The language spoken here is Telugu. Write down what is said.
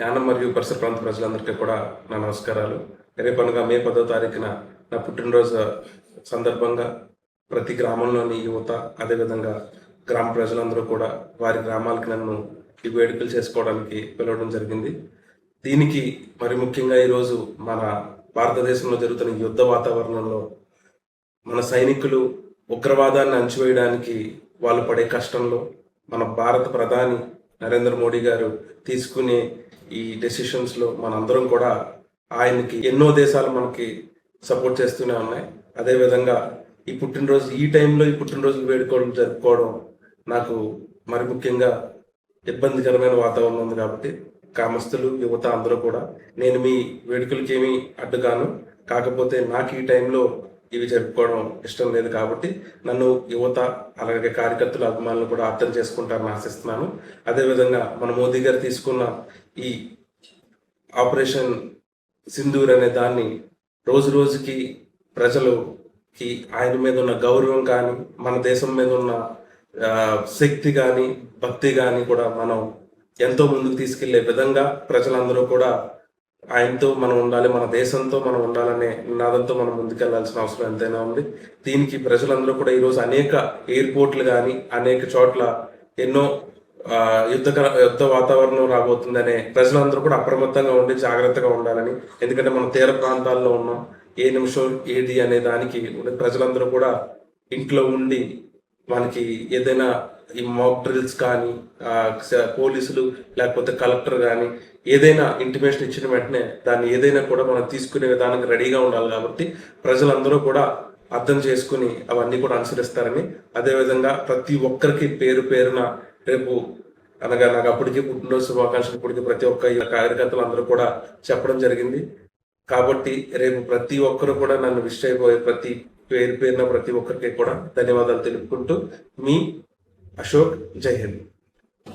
యానం మరియు పరిసర ప్రాంత ప్రజలందరికీ కూడా నా నమస్కారాలు. రేపనగా మే పదో తారీఖున నా పుట్టినరోజు సందర్భంగా ప్రతి గ్రామంలోని యువత అదేవిధంగా గ్రామ ప్రజలందరూ కూడా వారి గ్రామాలకు నన్ను ఈ వేడుకలు చేసుకోవడానికి పిలవడం జరిగింది. దీనికి మరి ముఖ్యంగా ఈరోజు మన భారతదేశంలో జరుగుతున్న యుద్ధ వాతావరణంలో మన సైనికులు ఉగ్రవాదాన్ని అణచివేయడానికి వాళ్ళు పడే కష్టంలో మన భారత ప్రధాని నరేంద్ర మోడీ గారు తీసుకునే ఈ డెసిషన్స్లో మనందరం కూడా ఆయనకి ఎన్నో దేశాలు మనకి సపోర్ట్ చేస్తూనే ఉన్నాయి. అదేవిధంగా ఈ పుట్టినరోజు ఈ టైంలో ఈ పుట్టినరోజు వేడుకోవడం జరుపుకోవడం నాకు మరి ముఖ్యంగా ఇబ్బందికరమైన వాతావరణం ఉంది కాబట్టి కామస్తులు యువత అందరూ కూడా నేను మీ వేడుకలకేమీ అడ్డుగాను. కాకపోతే నాకు ఈ టైంలో ఇవి జరుపుకోవడం ఇష్టం లేదు కాబట్టి నన్ను యువత అలాగే కార్యకర్తలు అభిమానులు కూడా అర్థం చేసుకుంటారని ఆశిస్తున్నాను. అదేవిధంగా మన మోదీ గారు తీసుకున్న ఈ ఆపరేషన్ సింధూర్ అనే దాన్ని రోజు రోజుకి ప్రజలుకి ఆయన మీద ఉన్న గౌరవం కానీ మన దేశం మీద ఉన్న శక్తి కానీ భక్తి కానీ కూడా మనం ఎంతో ముందుకు తీసుకెళ్ళే విధంగా ప్రజలందరూ కూడా ఆయనతో మనం ఉండాలి మన దేశంతో మనం ఉండాలనే నినాదంతో మనం ముందుకెళ్ళాల్సిన అవసరం ఎంతైనా ఉంది. దీనికి ప్రజలందరూ కూడా ఈరోజు అనేక ఎయిర్పోర్ట్లు కానీ అనేక చోట్ల ఎన్నో ఆ, యుద్ధకర యుద్ధ వాతావరణం రాబోతుందనే ప్రజలందరూ కూడా అప్రమత్తంగా ఉండి జాగ్రత్తగా ఉండాలని. ఎందుకంటే మనం తీర ప్రాంతాల్లో ఉన్నాం. ఏ నిమిషం ఏది అనే దానికి ప్రజలందరూ కూడా ఇంట్లో ఉండి మనకి ఏదైనా ఈ మాక్ డ్రిల్స్ కానీ పోలీసులు లేకపోతే కలెక్టర్ కానీ ఏదైనా ఇంటిమేషన్ ఇచ్చిన వెంటనే దాన్ని ఏదైనా కూడా మనం తీసుకునే విధానానికి రెడీగా ఉండాలి కాబట్టి ప్రజలందరూ కూడా అర్థం చేసుకుని అవన్నీ కూడా అనుసరిస్తారని అదేవిధంగా ప్రతి ఒక్కరికి పేరు పేరున రేపు అనగా నాకు అప్పటికే పుట్టినరోజు శుభాకాంక్షలు ఇప్పటికీ ప్రతి ఒక్క కార్యకర్తలు అందరూ కూడా చెప్పడం జరిగింది. కాబట్టి రేపు ప్రతి ఒక్కరు కూడా నన్ను విష్ అయిపోయే ప్రతి పేరు పేరున ప్రతి ఒక్కరికి కూడా ధన్యవాదాలు తెలుపుకుంటూ మీ అశోక్ జై హింద్.